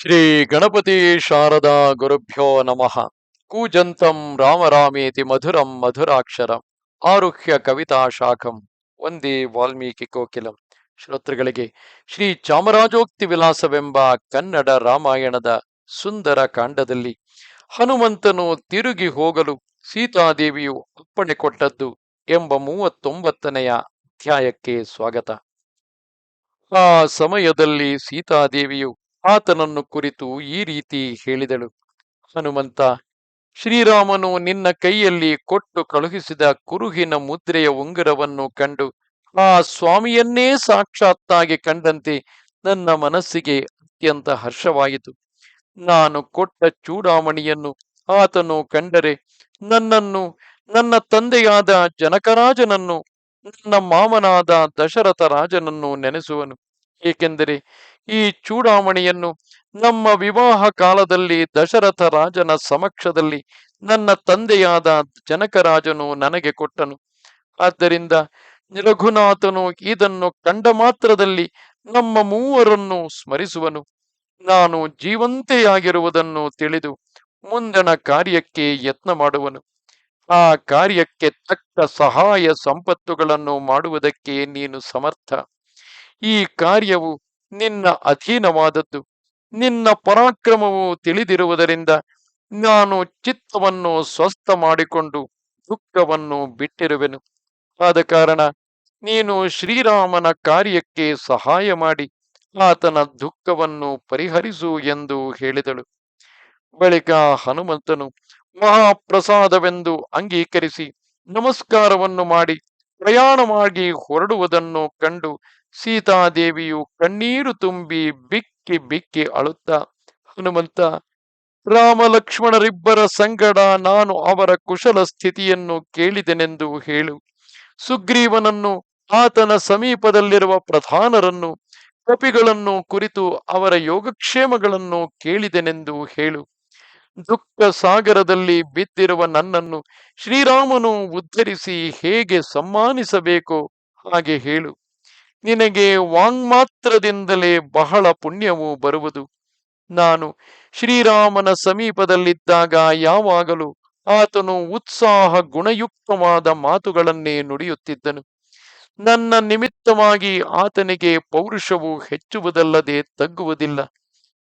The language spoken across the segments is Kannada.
ಶ್ರೀ ಗಣಪತಿ ಶಾರದಾ ಗುರುಭ್ಯೋ ನಮಃ. ಕೂಜಂತಂ ರಾಮರಾಮೇತಿ ಮಧುರಂ ಮಧುರಾಕ್ಷರಂ. ಆರುಹ್ಯ ಕವಿತಾ ಶಾಖಂ. ಒಂದೇ ವಾಲ್ಮೀಕಿ ಕೋಕಿಲಂ. ಶ್ರೋತೃಗಳಿಗೆ, ಶ್ರೀ ಚಾಮರಾಜೋಕ್ತಿ ವಿಲಾಸವೆಂಬ ಕನ್ನಡ ರಾಮಾಯಣದ ಸುಂದರ ಕಾಂಡದಲ್ಲಿ ಹನುಮಂತನು ತಿರುಗಿ ಹೋಗಲು ಸೀತಾದೇವಿಯು ಅಪ್ಪಣೆ ಕೊಟ್ಟದ್ದು ಎಂಬ ಮೂವತ್ತೊಂಬತ್ತನೆಯ ಅಧ್ಯಾಯಕ್ಕೆ ಸ್ವಾಗತ. ಆ ಸಮಯದಲ್ಲಿ ಸೀತಾದೇವಿಯು ಆತನನ್ನು ಕುರಿತು ಈ ರೀತಿ ಹೇಳಿದಳು. ಹನುಮಂತ, ಶ್ರೀರಾಮನು ನಿನ್ನ ಕೈಯಲ್ಲಿ ಕೊಟ್ಟು ಕಳುಹಿಸಿದ ಕುರುಹಿನ ಮುದ್ರೆಯ ಉಂಗುರವನ್ನು ಕಂಡು, ಆ ಸ್ವಾಮಿಯನ್ನೇ ಸಾಕ್ಷಾತ್ತಾಗಿ ಕಂಡಂತೆ ನನ್ನ ಮನಸ್ಸಿಗೆ ಅತ್ಯಂತ ಹರ್ಷವಾಯಿತು. ನಾನು ಕೊಟ್ಟ ಚೂಡಾಮಣಿಯನ್ನು ಆತನು ಕಂಡರೆ ನನ್ನನ್ನು, ನನ್ನ ತಂದೆಯಾದ ಜನಕರಾಜನನ್ನು, ನನ್ನ ಮಾಮನಾದ ದಶರಥ ರಾಜನನ್ನು ನೆನೆಸುವನು. ಏಕೆಂದರೆ ಈ ಚೂಡಾಮಣಿಯನ್ನು ನಮ್ಮ ವಿವಾಹ ಕಾಲದಲ್ಲಿ ದಶರಥ ರಾಜನ ಸಮಕ್ಷದಲ್ಲಿ ನನ್ನ ತಂದೆಯಾದ ಜನಕರಾಜನು ನನಗೆ ಕೊಟ್ಟನು. ಆದ್ದರಿಂದ ರಘುನಾಥನು ಇದನ್ನು ಕಂಡ ಮಾತ್ರದಲ್ಲಿ ನಮ್ಮ ಮೂವರನ್ನು ಸ್ಮರಿಸುವನು. ನಾನು ಜೀವಂತೆಯಾಗಿರುವುದನ್ನು ತಿಳಿದು ಮುಂದಣ ಕಾರ್ಯಕ್ಕೆ ಯತ್ನ ಮಾಡುವನು. ಆ ಕಾರ್ಯಕ್ಕೆ ತಕ್ಕ ಸಹಾಯ ಸಂಪತ್ತುಗಳನ್ನು ಮಾಡುವುದಕ್ಕೆ ನೀನು ಸಮರ್ಥ. ಈ ಕಾರ್ಯವು ನಿನ್ನ ಅಧೀನವಾದದ್ದು. ನಿನ್ನ ಪರಾಕ್ರಮವು ತಿಳಿದಿರುವುದರಿಂದ ನಾನು ಚಿತ್ತವನ್ನು ಸ್ವಸ್ಥ ಮಾಡಿಕೊಂಡು ದುಃಖವನ್ನು ಬಿಟ್ಟಿರುವೆನು. ಆದ ಕಾರಣ ನೀನು ಶ್ರೀರಾಮನ ಕಾರ್ಯಕ್ಕೆ ಸಹಾಯ ಮಾಡಿ ಆತನ ದುಃಖವನ್ನು ಪರಿಹರಿಸು ಎಂದು ಹೇಳಿದಳು. ಬಳಿಕ ಹನುಮಂತನು ಮಹಾಪ್ರಸಾದವೆಂದು ಅಂಗೀಕರಿಸಿ ನಮಸ್ಕಾರವನ್ನು ಮಾಡಿ ಪ್ರಯಾಣವಾಗಿ ಹೊರಡುವುದನ್ನು ಕಂಡು ಸೀತಾದೇವಿಯು ಕಣ್ಣೀರು ತುಂಬಿ ಬಿಕ್ಕಿ ಬಿಕ್ಕಿ ಅಳುತ್ತ, ಹನುಮಂತ ರಾಮ ಲಕ್ಷ್ಮಣರಿಬ್ಬರ ಸಂಗಡ ನಾನು ಅವರ ಕುಶಲ ಸ್ಥಿತಿಯನ್ನು ಕೇಳಿದೆನೆಂದು ಹೇಳು. ಸುಗ್ರೀವನನ್ನು, ಆತನ ಸಮೀಪದಲ್ಲಿರುವ ಪ್ರಧಾನರನ್ನು, ಕಪಿಗಳನ್ನು ಕುರಿತು ಅವರ ಯೋಗಕ್ಷೇಮಗಳನ್ನು ಕೇಳಿದೆನೆಂದು ಹೇಳು. ದುಃಖ ಸಾಗರದಲ್ಲಿ ಬಿದ್ದಿರುವ ನನ್ನನ್ನು ಶ್ರೀರಾಮನು ಉದ್ಧರಿಸಿ ಹೇಗೆ ಸಮ್ಮಾನಿಸಬೇಕೋ ಹಾಗೆ ಹೇಳು. ನಿನಗೆ ವಾಂಗ್ಮಾತ್ರದಿಂದಲೇ ಬಹಳ ಪುಣ್ಯವು ಬರುವುದು. ನಾನು ಶ್ರೀರಾಮನ ಸಮೀಪದಲ್ಲಿದ್ದಾಗ ಯಾವಾಗಲೂ ಆತನು ಉತ್ಸಾಹ ಗುಣಯುಕ್ತವಾದ ಮಾತುಗಳನ್ನೇ ನುಡಿಯುತ್ತಿದ್ದನು. ನನ್ನ ನಿಮಿತ್ತವಾಗಿ ಆತನಿಗೆ ಪೌರುಷವು ಹೆಚ್ಚುವುದಲ್ಲದೆ ತಗ್ಗುವುದಿಲ್ಲ.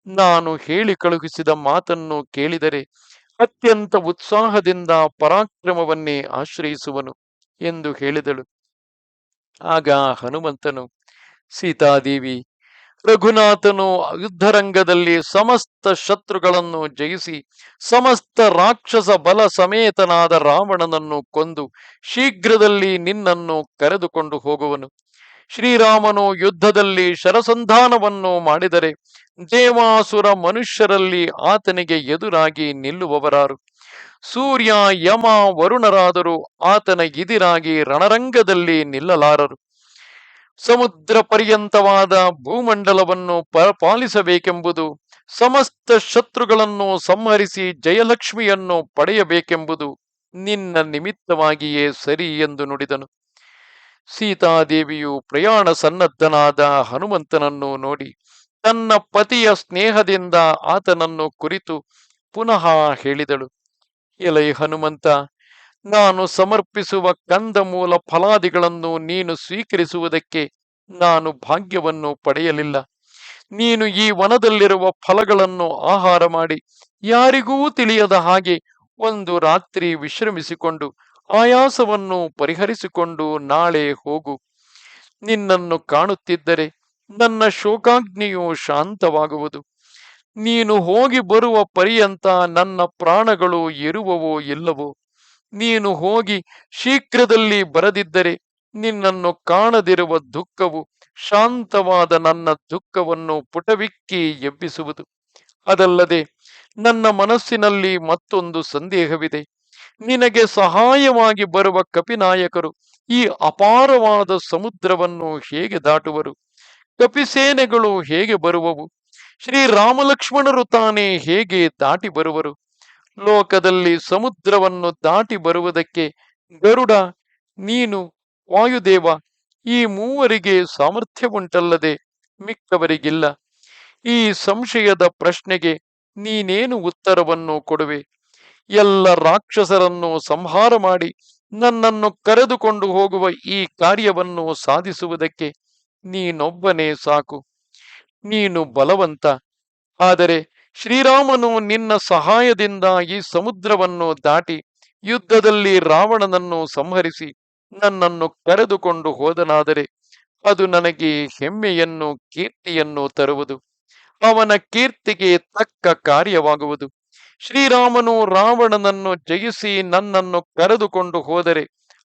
ನಾನು ಹೇಳಿ ಕಳುಹಿಸಿದ ಮಾತನ್ನು ಕೇಳಿದರೆ ಅತ್ಯಂತ ಉತ್ಸಾಹದಿಂದ ಪರಾಕ್ರಮವನ್ನೇ ಆಶ್ರಯಿಸುವನು ಎಂದು ಹೇಳಿದಳು. ಆಗ ಹನುಮಂತನು ಸೀತಾದೇವಿ, ರಘುನಾಥನು ಯುದ್ಧರಂಗದಲ್ಲಿ ಸಮಸ್ತ ಶತ್ರುಗಳನ್ನು ಜಯಿಸಿ, ಸಮಸ್ತ ರಾಕ್ಷಸ ಬಲ ಸಮೇತನಾದ ರಾವಣನನ್ನು ಕೊಂದು ಶೀಘ್ರದಲ್ಲಿ ನಿನ್ನನ್ನು ಕರೆದುಕೊಂಡು ಹೋಗುವನು. ಶ್ರೀರಾಮನು ಯುದ್ಧದಲ್ಲಿ ಶರಸಂಧಾನವನ್ನು ಮಾಡಿದರೆ ದೇವಾಸುರ ಮನುಷ್ಯರಲ್ಲಿ ಆತನಿಗೆ ಎದುರಾಗಿ ನಿಲ್ಲುವವರಾರು. ಸೂರ್ಯ ಯಮ ವರುಣರಾದರೂ, ಆತನ ಎದಿರಾಗಿ ರಣರಂಗದಲ್ಲಿ ನಿಲ್ಲಲಾರರು. ಸಮುದ್ರ ಪರ್ಯಂತವಾದ ಭೂಮಂಡಲವನ್ನು ಪಾಲಿಸಬೇಕೆಂಬುದು, ಸಮಸ್ತ ಶತ್ರುಗಳನ್ನು ಸಂಹರಿಸಿ ಜಯಲಕ್ಷ್ಮಿಯನ್ನು ಪಡೆಯಬೇಕೆಂಬುದು ನಿನ್ನ ನಿಮಿತ್ತವಾಗಿಯೇ ಸರಿ ಎಂದು ನುಡಿದನು. ಸೀತಾದೇವಿಯು ಪ್ರಯಾಣ ಸನ್ನದ್ಧನಾದ ಹನುಮಂತನನ್ನು ನೋಡಿ, ತನ್ನ ಪತಿಯ ಸ್ನೇಹದಿಂದ ಆತನನ್ನು ಕುರಿತು ಪುನಃ ಹೇಳಿದಳು. ಎಲೈ ಹನುಮಂತ, ನಾನು ಸಮರ್ಪಿಸುವ ಕಂದಮೂಲ ಫಲಾದಿಗಳನ್ನು ನೀನು ಸ್ವೀಕರಿಸುವುದಕ್ಕೆ ನಾನು ಭಾಗ್ಯವನ್ನು ಪಡೆಯಲಿಲ್ಲ. ನೀನು ಈ ವನದಲ್ಲಿರುವ ಫಲಗಳನ್ನು ಆಹಾರ ಮಾಡಿ, ಯಾರಿಗೂ ತಿಳಿಯದ ಹಾಗೆ ಒಂದು ರಾತ್ರಿ ವಿಶ್ರಮಿಸಿಕೊಂಡು ಆಯಾಸವನ್ನು ಪರಿಹರಿಸಿಕೊಂಡು ನಾಳೆ ಹೋಗು. ನಿನ್ನನ್ನು ಕಾಣುತ್ತಿದ್ದರೆ ನನ್ನ ಶೋಕಾಗ್ನಿಯು ಶಾಂತವಾಗುವುದು. ನೀನು ಹೋಗಿ ಬರುವ ಪರ್ಯಂತ ನನ್ನ ಪ್ರಾಣಗಳು ಇರುವವೋ ಇಲ್ಲವೋ ನೀನು ಹೋಗಿ ಶೀಘ್ರದಲ್ಲಿ ಬರದಿದ್ದರೆ ನಿನ್ನನ್ನು ಕಾಣದಿರುವ ದುಃಖವು ಶಾಂತವಾದ ನನ್ನ ದುಃಖವನ್ನು ಪುಟವಿಕ್ಕಿ ಎಬ್ಬಿಸುವುದು. ಅದಲ್ಲದೆ ನನ್ನ ಮನಸ್ಸಿನಲ್ಲಿ ಮತ್ತೊಂದು ಸಂದೇಹವಿದೆ. ನಿನಗೆ ಸಹಾಯವಾಗಿ ಬರುವ ಕಪಿನಾಯಕರು ಈ ಅಪಾರವಾದ ಸಮುದ್ರವನ್ನು ಹೇಗೆ ದಾಟುವರು? ಕಪಿಸೇನೆಗಳು ಹೇಗೆ ಬರುವವು? ಶ್ರೀರಾಮಲಕ್ಷ್ಮಣರು ತಾನೇ ಹೇಗೆ ದಾಟಿ ಬರುವರು? ಲೋಕದಲ್ಲಿ ಸಮುದ್ರವನ್ನು ದಾಟಿ ಬರುವುದಕ್ಕೆ ಗರುಡ, ನೀನು, ವಾಯುದೇವ ಈ ಮೂವರಿಗೆ ಸಾಮರ್ಥ್ಯ ಉಂಟಲ್ಲದೆ ಮಿಕ್ಕವರಿಗಿಲ್ಲ. ಈ ಸಂಶಯದ ಪ್ರಶ್ನೆಗೆ ನೀನೇನು ಉತ್ತರವನ್ನು ಕೊಡುವೆ? ಎಲ್ಲ ರಾಕ್ಷಸರನ್ನು ಸಂಹಾರ ಮಾಡಿ ನನ್ನನ್ನು ಕರೆದುಕೊಂಡು ಹೋಗುವ ಈ ಕಾರ್ಯವನ್ನು ಸಾಧಿಸುವುದಕ್ಕೆ ನೀನೊಬ್ಬನೇ ಸಾಕು. ನೀನು ಬಲವಂತ. ಆದರೆ ಶ್ರೀರಾಮನು ನಿನ್ನ ಸಹಾಯದಿಂದ ಈ ಸಮುದ್ರವನ್ನು ದಾಟಿ ಯುದ್ಧದಲ್ಲಿ ರಾವಣನನ್ನು ಸಂಹರಿಸಿ ನನ್ನನ್ನು ಕರೆದುಕೊಂಡು ಹೋದನಾದರೆ ಅದು ನನಗೆ ಹೆಮ್ಮೆಯನ್ನು, ಕೀರ್ತಿಯನ್ನು ತರುವುದು. ಅವನ ಕೀರ್ತಿಗೆ ತಕ್ಕ ಕಾರ್ಯವಾಗುವುದು. ಶ್ರೀರಾಮನು ರಾವಣನನ್ನು ಜಯಿಸಿ ನನ್ನನ್ನು ಕರೆದುಕೊಂಡು ಹೋದರೆ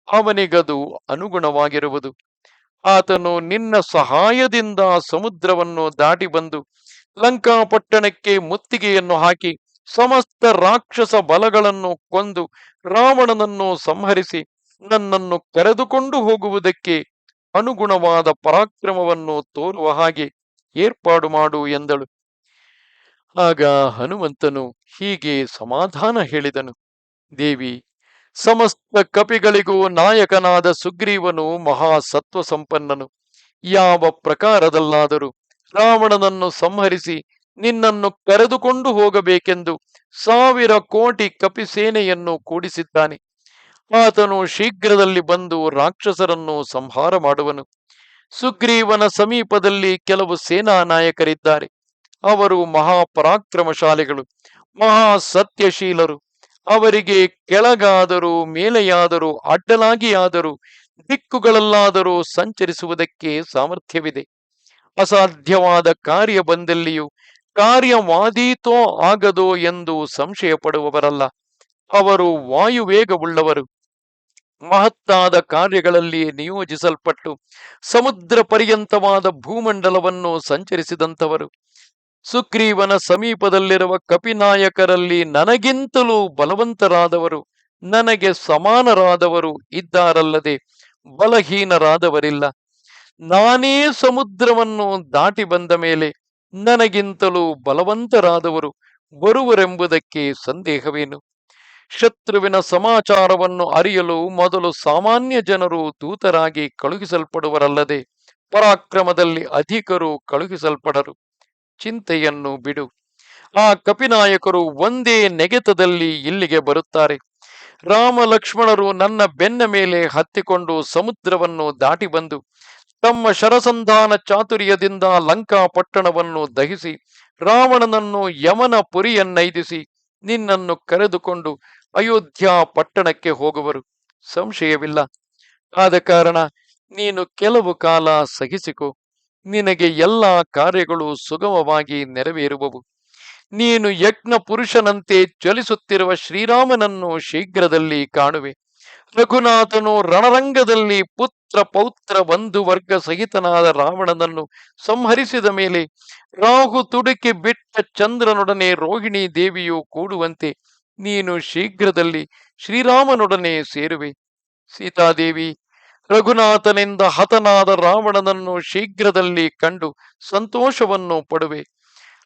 ಅವನಿಗದು ಅನುಗುಣವಾಗಿರುವುದು. ಆತನು ನಿನ್ನ ಸಹಾಯದಿಂದ ಸಮುದ್ರವನ್ನು ದಾಟಿ ಬಂದು ಲಂಕಾಪಟ್ಟಣಕ್ಕೆ ಮುತ್ತಿಗೆಯನ್ನು ಹಾಕಿ ಸಮಸ್ತ ರಾಕ್ಷಸ ಬಲಗಳನ್ನು ಕೊಂದು ರಾವಣನನ್ನು ಸಂಹರಿಸಿ ನನ್ನನ್ನು ಕರೆದುಕೊಂಡು ಹೋಗುವುದಕ್ಕೆ ಅನುಗುಣವಾದ ಪರಾಕ್ರಮವನ್ನು ತೋರುವ ಹಾಗೆ ಏರ್ಪಾಡು ಮಾಡು ಎಂದಳು. ಆಗ ಹನುಮಂತನು ಹೀಗೆ ಸಮಾಧಾನ ಹೇಳಿದನು. ದೇವಿ ಸಮಸ್ತ ಕಪಿಗಳಿಗೂ ನಾಯಕನಾದ ಸುಗ್ರೀವನು ಮಹಾ ಸತ್ವ ಸಂಪನ್ನನು ಯಾವ ಪ್ರಕಾರದಲ್ಲಾದರೂ ರಾವಣನನ್ನು ಸಂಹರಿಸಿ ನಿನ್ನನ್ನು ಕರೆದುಕೊಂಡು ಹೋಗಬೇಕೆಂದು ಸಾವಿರ ಕೋಟಿ ಕಪಿ ಸೇನೆಯನ್ನು ಕೂಡಿಸಿದ್ದಾನೆ. ಆತನು ಶೀಘ್ರದಲ್ಲಿ ಬಂದು ರಾಕ್ಷಸರನ್ನು ಸಂಹಾರ ಮಾಡುವನು. ಸುಗ್ರೀವನ ಸಮೀಪದಲ್ಲಿ ಕೆಲವು ಸೇನಾ ನಾಯಕರಿದ್ದಾರೆ ಅವರು ಮಹಾಪರಾಕ್ರಮಶಾಲಿಗಳು ಮಹಾ ಸತ್ಯಶೀಲರು ಅವರಿಗೆ ಕೆಳಗಾದರೂ, ಮೇಲೆಯಾದರೂ, ಅಡ್ಡಲಾಗಿಯಾದರೂ, ದಿಕ್ಕುಗಳಲ್ಲಾದರೂ ಸಂಚರಿಸುವುದಕ್ಕೆ ಸಾಮರ್ಥ್ಯವಿದೆ. ಅಸಾಧ್ಯವಾದ ಕಾರ್ಯ ಬಂದಲ್ಲಿಯೂ ಕಾರ್ಯವಾದೀತೋ ಆಗದೋ ಎಂದು ಸಂಶಯ ಪಡುವವರಲ್ಲ ಅವರು ವಾಯುವೇಗವುಳ್ಳವರು. ಮಹತ್ತಾದ ಕಾರ್ಯಗಳಲ್ಲಿ ನಿಯೋಜಿಸಲ್ಪಟ್ಟು ಸಮುದ್ರ ಪರ್ಯಂತವಾದ ಭೂಮಂಡಲವನ್ನು ಸಂಚರಿಸಿದಂಥವರು. ಸುಗ್ರೀವನ ಸಮೀಪದಲ್ಲಿರುವ ಕಪಿನಾಯಕರಲ್ಲಿ ನನಗಿಂತಲೂ ಬಲವಂತರಾದವರು, ನನಗೆ ಸಮಾನರಾದವರು ಇದ್ದಾರಲ್ಲದೆ ಬಲಹೀನರಾದವರಿಲ್ಲ. ನಾನೇ ಸಮುದ್ರವನ್ನು ದಾಟಿ ಬಂದ ಮೇಲೆ ನನಗಿಂತಲೂ ಬಲವಂತರಾದವರು ಬರುವರೆಂಬುದಕ್ಕೆ ಸಂದೇಹವೇನು? ಶತ್ರುವಿನ ಸಮಾಚಾರವನ್ನು ಅರಿಯಲು ಮೊದಲು ಸಾಮಾನ್ಯ ಜನರು ದೂತರಾಗಿ ಕಳುಹಿಸಲ್ಪಡುವರಲ್ಲದೆ ಪರಾಕ್ರಮದಲ್ಲಿ ಅಧಿಕರು ಕಳುಹಿಸಲ್ಪಡರು. ಚಿಂತೆಯನ್ನು ಬಿಡು. ಆ ಕಪಿನಾಯಕರು ಒಂದೇ ನೆಗೆತದಲ್ಲಿ ಇಲ್ಲಿಗೆ ಬರುತ್ತಾರೆ. ರಾಮ ಲಕ್ಷ್ಮಣರು ನನ್ನ ಬೆನ್ನ ಮೇಲೆ ಹತ್ತಿಕೊಂಡು ಸಮುದ್ರವನ್ನು ದಾಟಿ ಬಂದು, ತಮ್ಮ ಶರಸಂಧಾನ ಚಾತುರ್ಯದಿಂದ ಲಂಕಾ ಪಟ್ಟಣವನ್ನು ದಹಿಸಿ, ರಾವಣನನ್ನು ಯಮನ ಪುರಿಯನ್ನೈದಿಸಿ ನಿನ್ನನ್ನು ಕರೆದುಕೊಂಡು ಅಯೋಧ್ಯ ಪಟ್ಟಣಕ್ಕೆ ಹೋಗುವರು. ಸಂಶಯವಿಲ್ಲ. ಆದ ಕಾರಣ ನೀನು ಕೆಲವು ಕಾಲ ಸಹಿಸಿಕೊ. ನಿನಗೆ ಎಲ್ಲ ಕಾರ್ಯಗಳು ಸುಗಮವಾಗಿ ನೆರವೇರುವವು. ನೀನು ಯಜ್ಞ ಪುರುಷನಂತೆ ಚಲಿಸುತ್ತಿರುವ ಶ್ರೀರಾಮನನ್ನು ಶೀಘ್ರದಲ್ಲಿ ಕಾಣುವೆ. ರಘುನಾಥನು ರಣರಂಗದಲ್ಲಿ ಪುತ್ರ ಪೌತ್ರ ಬಂಧು ವರ್ಗ ಸಹಿತನಾದ ರಾವಣನನ್ನು ಸಂಹರಿಸಿದ ಮೇಲೆ ರಾಹು ತುಡುಕಿ ಬಿಟ್ಟ ಚಂದ್ರನೊಡನೆ ರೋಹಿಣಿ ದೇವಿಯು ಕೂಡುವಂತೆ ನೀನು ಶೀಘ್ರದಲ್ಲಿ ಶ್ರೀರಾಮನೊಡನೆ ಸೇರುವೆ. ಸೀತಾದೇವಿ ರಘುನಾಥನಿಂದ ಹತನಾದ ರಾವಣನನ್ನು ಶೀಘ್ರದಲ್ಲಿ ಕಂಡು ಸಂತೋಷವನ್ನು ಪಡುವೆ.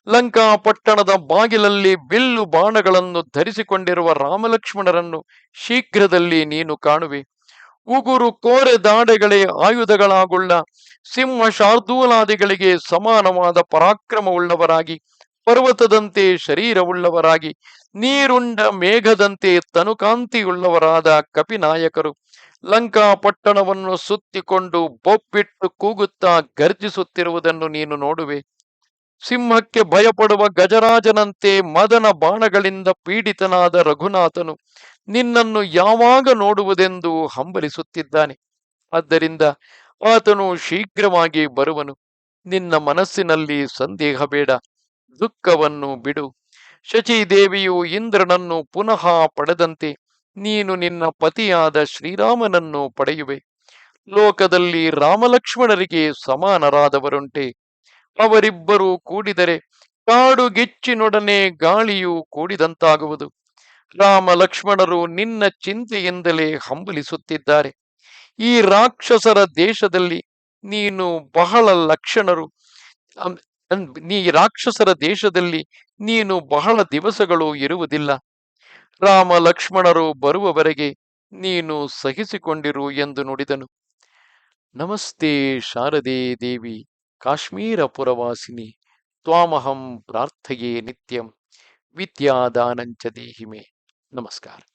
ಲಂಕಾ ಪಟ್ಟಣದ ಬಾಗಿಲಲ್ಲಿ ಬಿಲ್ಲು ಬಾಣಗಳನ್ನು ಧರಿಸಿಕೊಂಡಿರುವ ರಾಮಲಕ್ಷ್ಮಣರನ್ನು ಶೀಘ್ರದಲ್ಲಿ ನೀನು ಕಾಣುವೆ. ಉಗುರು ಕೋರೆ ದಾಡೆಗಳೇ ಆಯುಧಗಳಾಗುಳ್ಳ ಸಿಂಹ ಶಾರ್ದೂಲಾದಿಗಳಿಗೆ ಸಮಾನವಾದ ಪರಾಕ್ರಮವುಳ್ಳವರಾಗಿ, ಪರ್ವತದಂತೆ ಶರೀರವುಳ್ಳವರಾಗಿ, ನೀರುಂಡ ಮೇಘದಂತೆ ತನುಕಾಂತಿಯುಳ್ಳವರಾದ ಕಪಿನಾಯಕರು. ಲಂಕಾ ಪಟ್ಟಣವನ್ನು ಸುತ್ತಿಕೊಂಡು ಬೊಬ್ಬಿಟ್ಟು ಕೂಗುತ್ತಾ ಗರ್ಜಿಸುತ್ತಿರುವುದನ್ನು ನೀನು ನೋಡುವೆ. ಸಿಂಹಕ್ಕೆ ಭಯಪಡುವ ಗಜರಾಜನಂತೆ ಮದನ ಬಾಣಗಳಿಂದ ಪೀಡಿತನಾದ ರಘುನಾಥನು ನಿನ್ನನ್ನು ಯಾವಾಗ ನೋಡುವುದೆಂದು ಹಂಬಲಿಸುತ್ತಿದ್ದಾನೆ. ಆದ್ದರಿಂದ ಆತನು ಶೀಘ್ರವಾಗಿ ಬರುವನು. ನಿನ್ನ ಮನಸ್ಸಿನಲ್ಲಿ ಸಂದೇಹ ಬೇಡ. ದುಃಖವನ್ನು ಬಿಡು. ಶಚಿದೇವಿಯು ಇಂದ್ರನನ್ನು ಪುನಃ ಪಡೆದಂತೆ ನೀನು ನಿನ್ನ ಪತಿಯಾದ ಶ್ರೀರಾಮನನ್ನು ಪಡೆಯುವೆ. ಲೋಕದಲ್ಲಿ ರಾಮಲಕ್ಷ್ಮಣರಿಗೆ ಸಮಾನರಾದವರುಂಟೆ. ಅವರಿಬ್ಬರೂ ಕೂಡಿದರೆ ಕಾಡು ಗೆಚ್ಚಿನೊಡನೆ ಗಾಳಿಯು ಕೂಡಿದಂತಾಗುವುದು. ರಾಮ ಲಕ್ಷ್ಮಣರು ನಿನ್ನ ಚಿಂತೆಯಿಂದಲೇ ಹಂಬಲಿಸುತ್ತಿದ್ದಾರೆ. ಈ ರಾಕ್ಷಸರ ದೇಶದಲ್ಲಿ ನೀನು ಬಹಳ ಲಕ್ಷಣರು. ನೀ ರಾಕ್ಷಸರ ದೇಶದಲ್ಲಿ ನೀನು ಬಹಳ ದಿವಸಗಳು ಇರುವುದಿಲ್ಲ. ರಾಮ ಲಕ್ಷ್ಮಣರು ಬರುವವರೆಗೆ ನೀನು ಸಹಿಸಿಕೊಂಡಿರು ಎಂದು ನುಡಿದನು. ನಮಸ್ತೆ ಶಾರದೆ ದೇವಿ, ಕಾಶ್ಮೀರ ಪುರವಾಸಿನಿ, ತ್ವಾಮಹಂ ಪ್ರಾರ್ಥೆಯೇ ನಿತ್ಯಂ, ವಿದ್ಯಾದಾನಂಚ ದೇಹಿಮೆ. ನಮಸ್ಕಾರ.